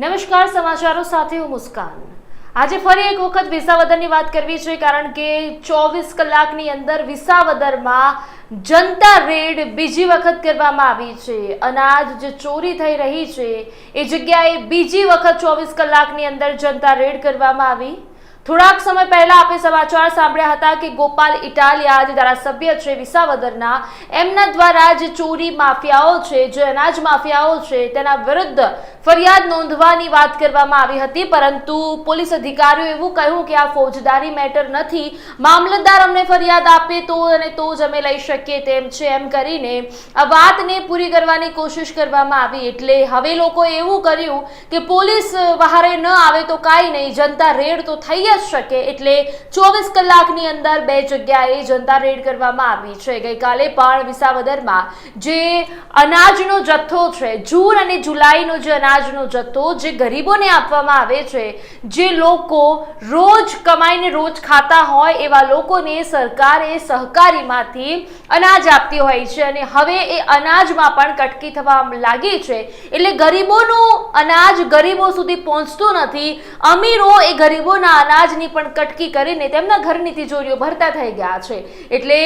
નમસ્કાર, સમાચારો સાથે હું મુસ્કાન. આજે ફરી એક વખત વિસાવદરની વાત કરવી છે, કારણ કે ચોવીસ કલાકની અંદર વિસાવદરમાં જનતા રેડ બીજી વખત કરવામાં આવી છે. અનાજ જે ચોરી થઈ રહી છે, એ જગ્યાએ બીજી વખત ચોવીસ કલાકની અંદર જનતા રેડ કરવામાં આવી. થોડાક સમય પહેલા આપણે સમાચાર સાંભળ્યા હતા કે ગોપાલ ઇટાલિયા જે ધારાસભ્ય છે વિસાવદરના. એમના દ્વારા જે ચોરી માફિયાઓ છે, જે અનાજ માફિયાઓ છે, તેના વિરુદ્ધ ફરિયાદ નોંધવાની વાત કરવામાં આવી હતી. પરંતુ પોલીસ અધિકારીઓ એવું કહ્યું કે આ ફોજદારી મેટર નથી. મામલતદાર અમને ફરિયાદ આપે તો અને તો જ અમે લઈ શકીએ તેમ છે એમ કરીને આ વાતને પૂરી કરવાની કોશિશ કરવામાં આવી. એટલે હવે લોકોએ એવું કર્યું કે પોલીસ બહારે ન આવે તો કાંઈ નહીં. જનતા રેડ તો થઈ જ શકે એટલે ચોવીસ કલાકની અંદર બે જગ્યાએ જનતા રેડ કરવામાં આવી છે. ગઈકાલે પણ વિસાવદરમાં જે અનાજનો જથ્થો છે, જૂન અને જુલાઈનો જે અનાજનો જથ્થો જે ગરીબોને આપવામાં આવે છે, જે લોકો રોજ કમાઈને રોજ ખાતા હોય એવા લોકોને સરકારે સહકારીમાંથી અનાજ આપતી હોય છે અને હવે એ અનાજમાં પણ કટકી થવા લાગી છે. એટલે ગરીબોનું અનાજ ગરીબો સુધી પહોંચતું નથી. અમીરો એ ગરીબોના અનાજની પણ કટકી કરીને તેમના ઘરની તિજોરીઓ ભરતા થઈ ગયા છે. એટલે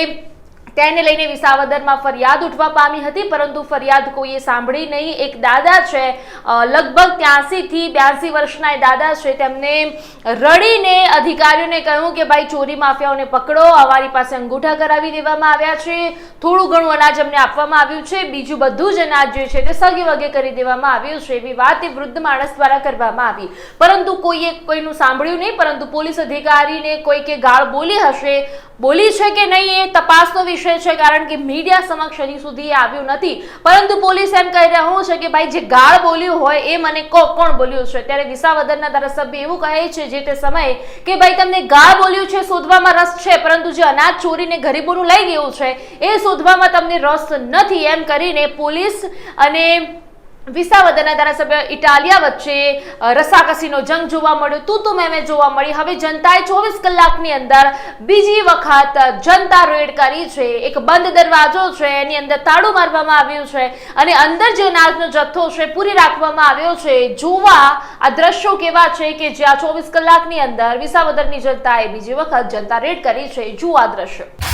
તેને લઈને વિસાવદરમાં ફરિયાદ ઉઠવા પામી હતી, પરંતુ ફરિયાદ કોઈએ સાંભળી નહીં. એક દાદા છે લગભગ ત્યાંસીથી બ્યાસી વર્ષના એ દાદા છે. તેમને રડીને અધિકારીઓને કહ્યું કે, ભાઈ, ચોરી માફિયાઓને પકડો, અમારી પાસે અંગૂઠા કરાવી દેવામાં આવ્યા છે. થોડું ઘણું અનાજ અમને આપવામાં આવ્યું છે. બીજું બધું જ અનાજ જે છે તે સગે વગે કરી દેવામાં આવ્યું છે. એવી વાત એ વૃદ્ધ માણસ દ્વારા કરવામાં આવી. પરંતુ કોઈએ કોઈનું સાંભળ્યું નહીં, પરંતુ પોલીસ અધિકારીને કોઈ કે ગાળ બોલી હશે, બોલી છે કે નહીં એ તપાસનો વિષય છે કારણ કે મીડિયા સમક્ષ હજી સુધી આવ્યું નથી. પરંતુ પોલીસ એમ કહી રહ્યું છે કે ભાઈ જે ગાળ બોલ્યું હોય એ મને કો, કોણ બોલ્યું છે? ત્યારે વિસાવદરના ધારાસભ્ય એવું કહે છે જે તે સમયે કે ભાઈ તમને ગાળ બોલ્યું છે, શોધવામાં રસ છે, પરંતુ જે અનાજ ચોરીને ગરીબોનું લઈ ગયું છે, એ શોધવામાં તમને રસ નથી. એમ કરીને પોલીસ અને વિસાવદરના ધારાસભ્ય ઇટાલિયા વચ્ચે રસાકસીનો જંગ જોવા મળ્યો. તું તું મેં જોવા મળી. હવે જનતાએ ચોવીસ કલાકની અંદર બીજી વખત જનતા રેડ કરી છે. એક બંધ દરવાજો છે, એની અંદર તાળું મારવામાં આવ્યું છે અને અંદર જે અનાજનો જથ્થો છે, પૂરી રાખવામાં આવ્યો છે. જોવા આ દ્રશ્યો કેવા છે કે જ્યાં ચોવીસ કલાકની અંદર વિસાવદરની જનતાએ બીજી વખત જનતા રેડ કરી છે. જુઓ આ દ્રશ્યો.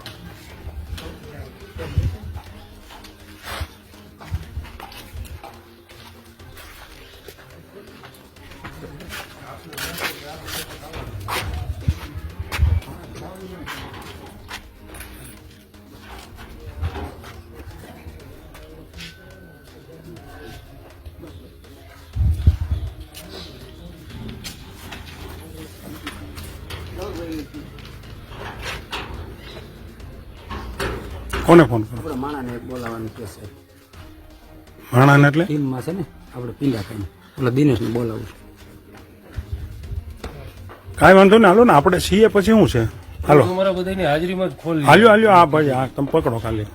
કોને ફોન કરો? આપણે માણાને બોલાવવાનું કે છે. માણાને એટલે? ટીમમાં છે ને આપણે પીંડા ખાઈને. ઓલા દિનેશને બોલાવું છું. કાંઈ વાંધો ને હાલો ને આપણે છીએ પછી શું છે? હાલો. તમારા બધાની હાજરીમાં જ ખોલી હાલ્યો હાલ્યો આ ભાઈ આ તમે પકડો ખાલી.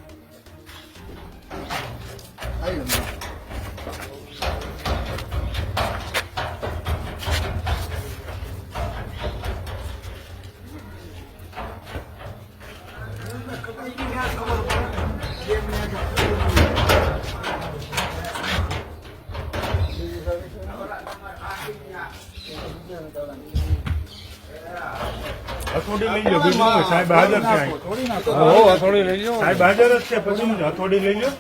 હથોડી લઈ લો બીજું શું? સાહેબ હાજર છે અહીં. હો હથોડી લઈ લો સાહેબ હાજર જ છે પછી શું હથોડી લઈ લો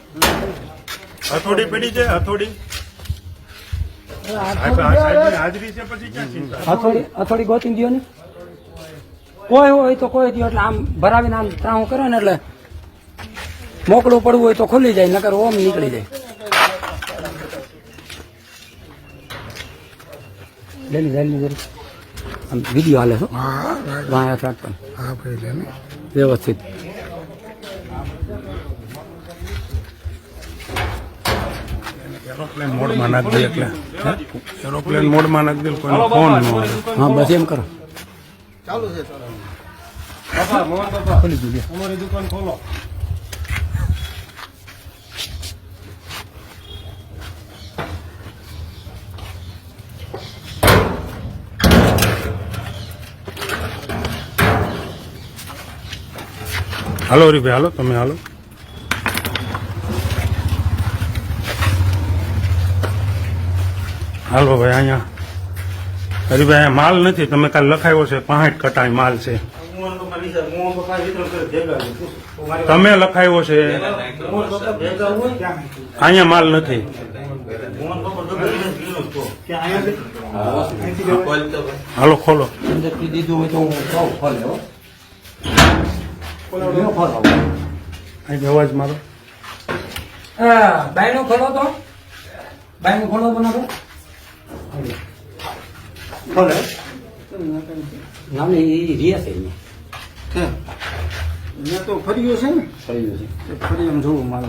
હથોડી પડી છે હથોડી. સાહેબ આ સાહેબની હાજરી છે પછી ક્યાં ચિંતા? હથોડી હથોડી ગોતી દો ને. કોઈ હોય તો કોઈ દો એટલે આમ ભરાવીને આમ ત્રાહું કરે ને એટલે મોકળું પડવું હોય તો ખુલી જાય નકર ઓમ નીકળી જાય. લઈ લેલી લઈ આમ વીડિયો હાલે છો? વાયા રાખતો હા. ભાઈ લે વ્યવસ્થિત. એરોપ્લેન મોડમાં નાખ દે એટલે. એરોપ્લેન મોડમાં નાખ દે કોઈનો ફોન ન આવે હા બસ એમ કરો. બાપા મોહન બાપા. અમારી દુકાન ખોલો. હાલો હરીભાઈ હાલો, તમે હાલો. હાલો ભાઈ, અહીંયા. હરીભાઈ માલ નથી, તમે કાલ લખાયો છે પાંચ કટાઈ માલ છે. તમે લખાયો છે. અહીંયા માલ નથી. હાલો, ખોલો. દીધું હોય તો હું. અહીં અવાજ મારો બાયનો ખોલો તો. બાયનો ખોલો બનાવો ખોલે ના ને એ રીયા છે અહીંયા તો ફર્યું છે ને? ફરી છે. ફરી એમ જોવું મારે.